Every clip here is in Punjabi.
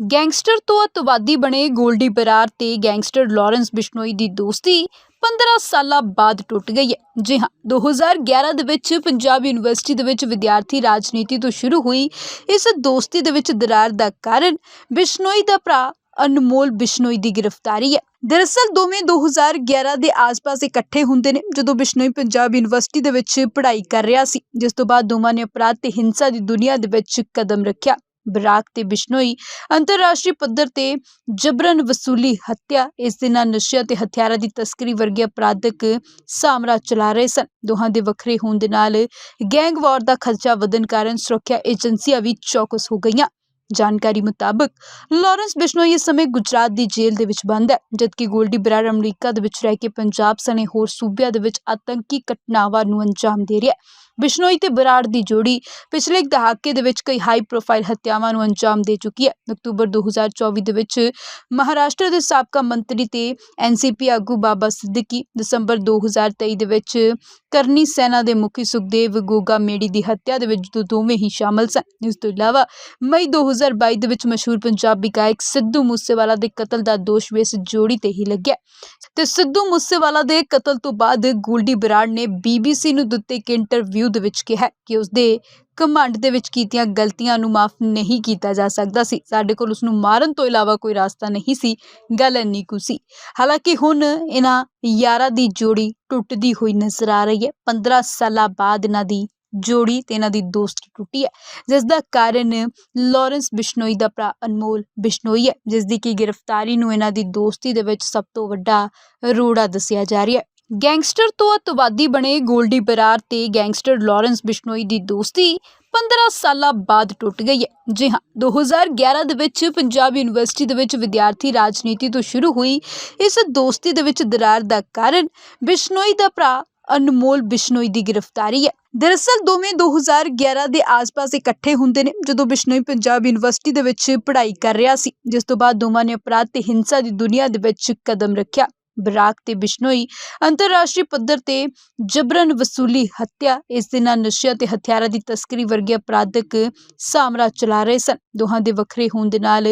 ਗੈਂਗਸਟਰ ਤੋਂ ਅਤਵਾਦੀ ਬਣੇ ਗੋਲਡੀ ਬਰਾਰ ਤੇ ਗੈਂਗਸਟਰ ਲਾਰੈਂਸ ਬਿਸ਼ਨੋਈ ਦੀ ਦੋਸਤੀ 15 ਸਾਲਾਂ ਬਾਅਦ ਟੁੱਟ ਗਈ ਹੈ। ਜੀ ਹਾਂ 2011 ਦੇ ਵਿੱਚ ਪੰਜਾਬ ਯੂਨੀਵਰਸਿਟੀ ਦੇ ਵਿੱਚ ਵਿਦਿਆਰਥੀ ਰਾਜਨੀਤੀ ਤੋਂ ਸ਼ੁਰੂ ਹੋਈ। ਇਸ ਦੋਸਤੀ ਦੇ ਵਿੱਚ ਦਰਾਰ ਦਾ ਕਾਰਨ ਬਿਸ਼ਨੋਈ ਦਾ ਭਰਾ ਅਨਮੋਲ ਬਿਸ਼ਨੋਈ ਦੀ ਗ੍ਰਿਫਤਾਰੀ ਹੈ। ਦਰਅਸਲ ਦੋਵੇਂ 2011 ਦੇ ਆਸ-ਪਾਸ ਇਕੱਠੇ ਹੁੰਦੇ ਨੇ, ਜਦੋਂ ਬਿਸ਼ਨੋਈ ਪੰਜਾਬ ਯੂਨੀਵਰਸਿਟੀ ਦੇ ਵਿੱਚ ਪੜ੍ਹਾਈ ਕਰ ਰਿਹਾ ਸੀ, ਜਿਸ ਤੋਂ ਬਾਅਦ ਦੋਵਾਂ ਨੇ ਅਪਰਾਧ ਤੇ ਹਿੰਸਾ ਦੀ ਦੁਨੀਆ ਦੇ ਵਿੱਚ ਕਦਮ ਰੱਖਿਆ। ਬਰਾਕ ਤੇ ਬਿਸ਼ਨੋਈ ਅੰਤਰਰਾਸ਼ਟਰੀ ਪੱਧਰ ਤੇ ਜਬਰਨ ਵਸੂਲੀ ਹੱਤਿਆ, ਇਸ ਦੇ ਨਾਲ ਨਸ਼ਿਆਂ ਤੇ ਹਥਿਆਰਾਂ ਦੀ ਤਸਕਰੀ ਵਰਗੇ ਅਪਰਾਧਕ ਸਾਮਰਾਜ ਚਲਾ ਰਹੇ ਸਨ। ਦੋਹਾਂ ਦੇ ਵੱਖਰੇ ਹੋਣ ਦੇ ਨਾਲ ਗੈਂਗਵਾਰ ਦਾ ਖਰਚਾ ਵਧਣ ਕਾਰਨ ਸੁਰੱਖਿਆ ਏਜੰਸੀਆਂ ਵੀ ਚੌਕਸ ਹੋ ਗਈਆਂ। ਜਾਣਕਾਰੀ ਮੁਤਾਬਕ ਲਾਰੈਂਸ ਬਿਸ਼ਨੋਈ ਇਸ ਸਮੇਂ ਗੁਜਰਾਤ ਦੀ ਜੇਲ੍ਹ ਦੇ ਵਿੱਚ ਬੰਦ ਹੈ, ਜਦਕਿ ਗੋਲਡੀ ਬਰਾੜ ਅਮਰੀਕਾ ਦੇ ਵਿੱਚ ਰਹਿ ਕੇ ਪੰਜਾਬ ਸਣੇ ਹੋਰ ਸੂਬਿਆਂ ਦੇ ਵਿੱਚ ਆਤੰਕੀ ਘਟਨਾਵਾਂ ਨੂੰ ਅੰਜਾਮ ਦੇ ਰਿਹਾ ਹੈ। ਬਿਸ਼ਨੋਈ ਤੇ ਬਰਾੜ ਦੀ ਜੋੜੀ ਪਿਛਲੇ ਇੱਕ ਦਹਾਕੇ ਦੇ ਵਿੱਚ ਕਈ ਹਾਈ ਪ੍ਰੋਫਾਈਲ ਹੱਤਿਆਵਾਂ ਨੂੰ ਅੰਜਾਮ ਦੇ ਚੁੱਕੀ ਹੈ। ਅਕਤੂਬਰ 2024 ਦੇ ਵਿੱਚ ਮਹਾਰਾਸ਼ਟਰ ਦੇ ਸਾਬਕਾ ਮੰਤਰੀ ਤੇ ਐਨਸੀਪੀ ਆਗੂ ਬਾਬਾ ਸਿੱਦੀਕੀ, ਦਸੰਬਰ 2023 ਦੇ ਵਿੱਚ ਕਰਨੀ ਸੈਨਾ ਦੇ ਮੁਖੀ ਸੁਖਦੇਵ ਗੋਗਾ ਮੇੜੀ ਦੀ ਹੱਤਿਆ ਦੇ ਵਿੱਚ ਦੋਵੇਂ ਹੀ ਸ਼ਾਮਲ ਸਨ। ਇਸ ਤੋਂ ਇਲਾਵਾ ਮਈ 2022 ਦੇ ਵਿੱਚ ਮਸ਼ਹੂਰ ਪੰਜਾਬੀ ਗਾਇਕ ਸਿੱਧੂ ਮੂਸੇਵਾਲਾ ਦੇ ਕਤਲ ਦਾ ਦੋਸ਼ ਵੀ ਇਸ ਜੋੜੀ ਤੇ ਹੀ ਲੱਗਿਆ। ਤੇ ਸਿੱਧੂ ਮੂਸੇਵਾਲਾ ਦੇ ਕਤਲ ਤੋਂ ਬਾਅਦ ਗੋਲਡੀ ਬਰਾੜ ਨੇ ਬੀਬੀਸੀ ਨੂੰ ਦਿੱਤੇ ਇੱਕ ਇੰਟਰਵਿਊ ਦੇ ਵਿੱਚ ਕਿਹਾ ਕਿ ਉਸਦੇ ਕਮਾਂਡ ਦੇ ਵਿੱਚ ਕੀਤੀਆਂ ਗਲਤੀਆਂ ਨੂੰ ਮਾਫ ਨਹੀਂ ਕੀਤਾ ਜਾ ਸਕਦਾ ਸੀ। ਸਾਡੇ ਕੋਲ ਉਸ ਨੂੰ ਮਾਰਨ ਤੋਂ ਇਲਾਵਾ ਕੋਈ ਰਾਸਤਾ ਨਹੀਂ ਸੀ, ਗੱਲ ਇੰਨੀ ਕੁ ਸੀ। ਹਾਲਾਂਕਿ ਹੁਣ ਇਹਨਾਂ ਯਾਰਾਂ ਦੀ ਜੋੜੀ ਟੁੱਟਦੀ ਹੋਈ ਨਜ਼ਰ ਆ ਰਹੀ ਹੈ। 15 ਸਾਲਾਂ ਬਾਅਦ ਇਹਨਾਂ ਦੀ ਜੋੜੀ ਤੇ ਇਹਨਾਂ ਦੀ ਦੋਸਤੀ ਟੁੱਟੀ ਹੈ ਜਿਸ ਦਾ ਕਾਰਨ ਲਾਰੈਂਸ ਬਿਸ਼ਨੋਈ ਦਾ ਭਰਾ ਅਨਮੋਲ ਬਿਸ਼ਨੋਈ ਹੈ ਜਿਸ ਦੀ ਕੀ ਗ੍ਰਿਫਤਾਰੀ ਨੂੰ ਇਹਨਾਂ ਦੀ ਦੋਸਤੀ ਦੇ ਵਿੱਚ ਸਭ ਤੋਂ ਵੱਡਾ ਰੋੜਾ ਦੱਸਿਆ ਜਾ ਰਿਹਾ ਹੈ। ਗੈਂਗਸਟਰ ਤੋਂ ਅਤਵਾਦੀ ਬਣੇ ਗੋਲਡੀ ਬਰਾਰ ਤੇ ਗੈਂਗਸਟਰ ਲਾਰੈਂਸ ਬਿਸ਼ਨੋਈ ਦੀ ਦੋਸਤੀ 15 ਸਾਲਾਂ ਬਾਅਦ ਟੁੱਟ ਗਈ ਹੈ। ਜੀ ਹਾਂ 2011 ਦੇ ਵਿੱਚ ਪੰਜਾਬ ਯੂਨੀਵਰਸਿਟੀ ਦੇ ਵਿੱਚ ਵਿਦਿਆਰਥੀ ਰਾਜਨੀਤੀ ਤੋਂ ਸ਼ੁਰੂ ਹੋਈ। ਇਸ ਦੋਸਤੀ ਦੇ ਵਿੱਚ ਦਰਾਰ ਦਾ ਕਾਰਨ ਬਿਸ਼ਨੋਈ ਦਾ ਭਰਾ ਅਨਮੋਲ ਬਿਸ਼ਨੋਈ ਦੀ ਗ੍ਰਿਫਤਾਰੀ ਹੈ। ਦਰਅਸਲ ਦੋਵੇਂ 2011 ਦੇ ਆਸ-ਪਾਸ ਇਕੱਠੇ ਹੁੰਦੇ ਨੇ, ਜਦੋਂ ਬਿਸ਼ਨੋਈ ਪੰਜਾਬ ਯੂਨੀਵਰਸਿਟੀ ਦੇ ਵਿੱਚ ਪੜ੍ਹਾਈ ਕਰ ਰਿਹਾ ਸੀ, ਜਿਸ ਤੋਂ ਬਾਅਦ ਦੋਵਾਂ ਨੇ ਅਪਰਾਧ ਤੇ ਹਿੰਸਾ ਦੀ ਦੁਨੀਆ ਦੇ ਵਿੱਚ ਕਦਮ ਰੱਖਿਆ। ਬਰਾਕ ਤੇ ਬਿਸ਼ਨੋਈ ਅੰਤਰਰਾਸ਼ਟਰੀ ਪੱਧਰ ਤੇ ਜਬਰਨ ਵਸੂਲੀ ਹੱਤਿਆ, ਇਸ ਦੇ ਨਾਲ ਨਸ਼ਿਆਂ ਤੇ ਹਥਿਆਰਾਂ ਦੀ ਤਸਕਰੀ ਵਰਗੇ ਅਪਰਾਧਕ ਸਾਮਰਾਜ ਚਲਾ ਰਹੇ ਸਨ। ਦੋਹਾਂ ਦੇ ਵੱਖਰੇ ਹੋਣ ਦੇ ਨਾਲ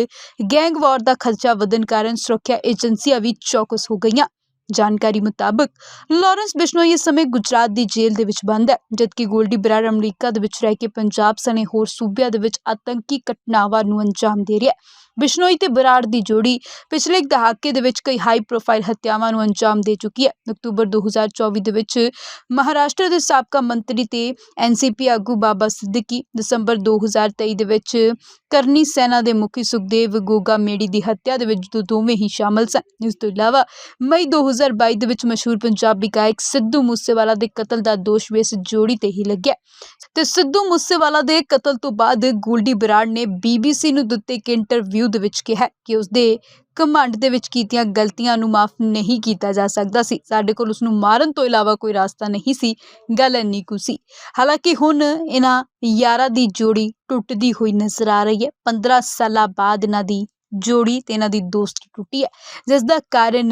ਗੈਂਗਵਾਰ ਦਾ ਖਰਚਾ ਵਧਣ ਕਾਰਨ ਸੁਰੱਖਿਆ ਏਜੰਸੀਆਂ ਵੀ ਚੌਕਸ ਹੋ ਗਈਆਂ। ਜਾਣਕਾਰੀ ਮੁਤਾਬਕ ਲਾਰੈਂਸ ਬਿਸ਼ਨੋਈ ਇਸ ਸਮੇਂ ਗੁਜਰਾਤ ਦੀ ਜੇਲ੍ਹ ਦੇ ਵਿੱਚ ਬੰਦ ਹੈ, ਜਦਕਿ ਗੋਲਡੀ ਬਰਾੜ ਅਮਰੀਕਾ ਦੇ ਵਿੱਚ ਰਹਿ ਕੇ ਪੰਜਾਬ ਸਣੇ ਹੋਰ ਸੂਬਿਆਂ ਦੇ ਵਿੱਚ ਆਤੰਕੀ ਘਟਨਾਵਾਂ ਨੂੰ ਅੰਜਾਮ ਦੇ ਰਿਹਾ ਹੈ। ਬਿਸ਼ਨੋਈ ਤੇ ਬਰਾੜ ਦੀ ਜੋੜੀ ਪਿਛਲੇ ਇੱਕ ਦਹਾਕੇ ਦੇ ਵਿੱਚ ਕਈ ਹਾਈ ਪ੍ਰੋਫਾਈਲ ਹੱਤਿਆਵਾਂ ਨੂੰ ਅੰਜਾਮ ਦੇ ਚੁੱਕੀ ਹੈ। ਅਕਤੂਬਰ 2024 ਦੇ ਵਿੱਚ ਮਹਾਰਾਸ਼ਟਰ ਦੇ ਸਾਬਕਾ ਮੰਤਰੀ ਤੇ ਐਨਸੀਪੀ ਆਗੂ ਬਾਬਾ ਸਿੱਦੀਕੀ, ਦਸੰਬਰ 2023 ਦੇ ਵਿੱਚ ਕਰਨੀ ਸੈਨਾ ਦੇ ਮੁਖੀ ਸੁਖਦੇਵ ਗੋਗਾ ਮੇੜੀ ਦੀ ਹੱਤਿਆ ਦੇ ਵਿੱਚ ਦੋ- ਦੋਵੇਂ ਹੀ ਸ਼ਾਮਲ ਸਨ। ਇਸ ਤੋਂ ਇਲਾਵਾ ਮਈ 2022 ਦੇ ਵਿੱਚ ਮਸ਼ਹੂਰ ਪੰਜਾਬੀ ਗਾਇਕ ਸਿੱਧੂ ਮੂਸੇਵਾਲਾ ਦੇ ਕਤਲ ਦਾ ਦੋਸ਼ ਵੀ ਇਸ ਜੋੜੀ ਤੇ ਹੀ ਲੱਗਿਆ। ਤੇ ਸਿੱਧੂ ਮੂਸੇਵਾਲਾ ਦੇ ਕਤਲ ਤੋਂ ਬਾਅਦ ਗੋਲਡੀ ਬਰਾੜ ਨੇ ਬੀਬੀਸੀ ਨੂੰ ਦਿੱਤੇ ਇੱਕ ਇੰਟਰਵਿਊ ਇੰਟਰਵਿਊ ਦੇ ਵਿੱਚ ਕਿਹਾ ਕਿ ਉਸਦੇ ਕਮਾਂਡ ਦੇ ਵਿੱਚ ਕੀਤੀਆਂ ਗਲਤੀਆਂ ਨੂੰ ਮਾਫ ਨਹੀਂ ਕੀਤਾ ਜਾ ਸਕਦਾ ਸੀ। ਸਾਡੇ ਕੋਲ ਉਸ ਨੂੰ ਮਾਰਨ ਤੋਂ ਇਲਾਵਾ ਕੋਈ ਰਾਸਤਾ ਨਹੀਂ ਸੀ, ਗੱਲ ਇੰਨੀ ਕੁ ਸੀ। ਹਾਲਾਂਕਿ ਹੁਣ ਇਹਨਾਂ ਯਾਰਾਂ ਦੀ ਜੋੜੀ ਟੁੱਟਦੀ ਹੋਈ ਨਜ਼ਰ ਆ ਰਹੀ ਹੈ। 15 ਸਾਲਾਂ ਬਾਅਦ ਇਹਨਾਂ ਦੀ ਜੋੜੀ ਤੇ ਇਹਨਾਂ ਦੀ ਦੋਸਤੀ ਟੁੱਟੀ ਹੈ ਜਿਸ ਦਾ ਕਾਰਨ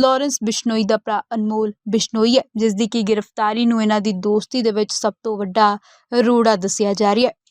ਲਾਰੈਂਸ ਬਿਸ਼ਨੋਈ ਦਾ ਭਰਾ ਅਨਮੋਲ ਬਿਸ਼ਨੋਈ ਹੈ ਜਿਸ ਦੀ ਕੀ ਗ੍ਰਿਫਤਾਰੀ ਨੂੰ ਇਹਨਾਂ ਦੀ ਦੋਸਤੀ ਦੇ ਵਿੱਚ ਸਭ ਤੋਂ ਵੱਡਾ ਰੋੜਾ ਦੱਸਿਆ ਜਾ ਰਿਹਾ ਹੈ।